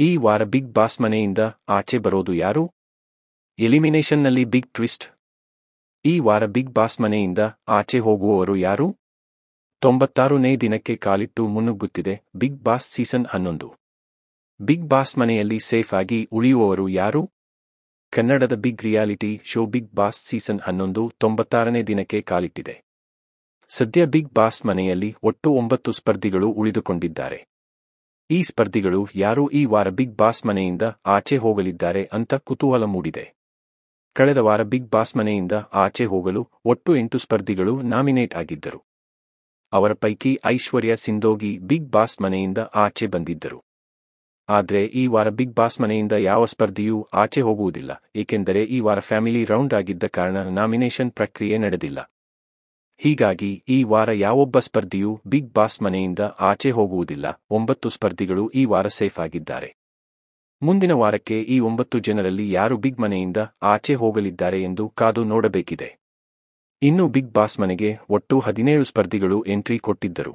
ಈ ವಾರ big boss ಮನೆಯಿಂದ ಆಚೆ ಬರೋದು ಯಾರು? ಎಲಿಮಿನೇಷನ್ನಲ್ಲಿ ಬಿಗ್ ಟ್ವಿಸ್ಟ್. ಈ ವಾರ ಬಿಗ್ ಬಾಸ್ ಮನೆಯಿಂದ ಆಚೆ ಹೋಗುವವರು ಯಾರು? ತೊಂಬತ್ತಾರನೇ ದಿನಕ್ಕೆ ಕಾಲಿಟ್ಟು ಮುನ್ನುಗ್ಗುತ್ತಿದೆ ಬಿಗ್ ಬಾಸ್ ಸೀಸನ್ ಹನ್ನೊಂದು. ಬಿಗ್ ಬಾಸ್ ಮನೆಯಲ್ಲಿ ಸೇಫ್ ಆಗಿ ಉಳಿಯುವವರು ಯಾರು? ಕನ್ನಡದ big reality show Bigg Boss season ಹನ್ನೊಂದು ತೊಂಬತ್ತಾರನೇ ದಿನಕ್ಕೆ ಕಾಲಿಟ್ಟಿದೆ. ಸದ್ಯ ಬಿಗ್ ಬಾಸ್ ಮನೆಯಲ್ಲಿ ಒಟ್ಟು ಒಂಬತ್ತು ಸ್ಪರ್ಧಿಗಳು ಉಳಿದುಕೊಂಡಿದ್ದಾರೆ. ಈ ಸ್ಪರ್ಧಿಗಳು ಯಾರು ಈ ವಾರ ಬಿಗ್ ಬಾಸ್ ಮನೆಯಿಂದ ಆಚೆ ಹೋಗಲಿದ್ದಾರೆ ಅಂತ ಕುತೂಹಲ ಮೂಡಿದೆ. ಕಳೆದ ವಾರ ಬಿಗ್ ಬಾಸ್ ಮನೆಯಿಂದ ಆಚೆ ಹೋಗಲು ಒಟ್ಟು ಎಂಟು ಸ್ಪರ್ಧಿಗಳು ನಾಮಿನೇಟ್ ಆಗಿದ್ದರು. ಅವರ ಪೈಕಿ ಐಶ್ವರ್ಯ ಸಿಂಧೋಗಿ ಬಿಗ್ ಬಾಸ್ ಮನೆಯಿಂದ ಆಚೆ ಬಂದಿದ್ದರು. ಆದರೆ ಈ ವಾರ ಬಿಗ್ ಬಾಸ್ ಮನೆಯಿಂದ ಯಾವ ಸ್ಪರ್ಧಿಯೂ ಆಚೆ ಹೋಗುವುದಿಲ್ಲ, ಏಕೆಂದರೆ ಈ ವಾರ ಫ್ಯಾಮಿಲಿ ರೌಂಡ್ ಆಗಿದ್ದ ಕಾರಣ ನಾಮಿನೇಷನ್ ಪ್ರಕ್ರಿಯೆ ನಡೆದಿಲ್ಲ. ಹೀಗಾಗಿ ಈ ವಾರ ಯಾವೊಬ್ಬ ಸ್ಪರ್ಧಿಯೂ ಬಿಗ್ ಬಾಸ್ ಮನೆಯಿಂದ ಆಚೆ ಹೋಗುವುದಿಲ್ಲ. ಒಂಬತ್ತು ಸ್ಪರ್ಧಿಗಳು ಈ ವಾರ ಸೇಫ್ ಆಗಿದ್ದಾರೆ. ಮುಂದಿನ ವಾರಕ್ಕೆ ಈ ಒಂಬತ್ತು ಜನರಲ್ಲಿ ಯಾರು ಬಿಗ್ ಮನೆಯಿಂದ ಆಚೆ ಹೋಗಲಿದ್ದಾರೆ ಎಂದು ಕಾದು ನೋಡಬೇಕಿದೆ. ಇನ್ನು ಬಿಗ್ ಬಾಸ್ ಮನೆಗೆ ಒಟ್ಟು ಹದಿನೇಳು ಸ್ಪರ್ಧಿಗಳು ಎಂಟ್ರಿ ಕೊಟ್ಟಿದ್ದರು.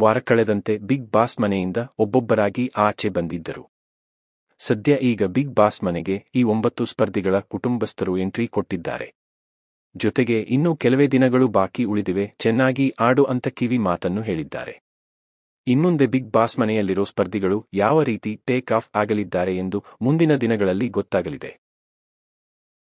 ವಾರ ಕಳೆದಂತೆ ಬಿಗ್ ಬಾಸ್ ಮನೆಯಿಂದ ಒಬ್ಬೊಬ್ಬರಾಗಿ ಆಚೆ ಬಂದಿದ್ದರು. ಸದ್ಯ ಈಗ ಬಿಗ್ ಬಾಸ್ ಮನೆಗೆ ಈ ಒಂಬತ್ತು ಸ್ಪರ್ಧಿಗಳ ಕುಟುಂಬಸ್ಥರು ಎಂಟ್ರಿ ಕೊಟ್ಟಿದ್ದಾರೆ. ಜೊತೆಗೆ ಇನ್ನೂ ಕೆಲವೇ ದಿನಗಳು ಬಾಕಿ ಉಳಿದಿವೆ, ಚೆನ್ನಾಗಿ ಆಡು ಅಂತ ಕಿವಿ ಮಾತನ್ನು ಹೇಳಿದ್ದಾರೆ. ಇನ್ಮುಂದೆ ಬಿಗ್ ಬಾಸ್ ಮನೆಯಲ್ಲಿರೋ ಸ್ಪರ್ಧಿಗಳು ಯಾವ ರೀತಿ ಟೇಕ್ ಆಫ್ ಆಗಲಿದ್ದಾರೆ ಎಂದು ಮುಂದಿನ ದಿನಗಳಲ್ಲಿ ಗೊತ್ತಾಗಲಿದೆ.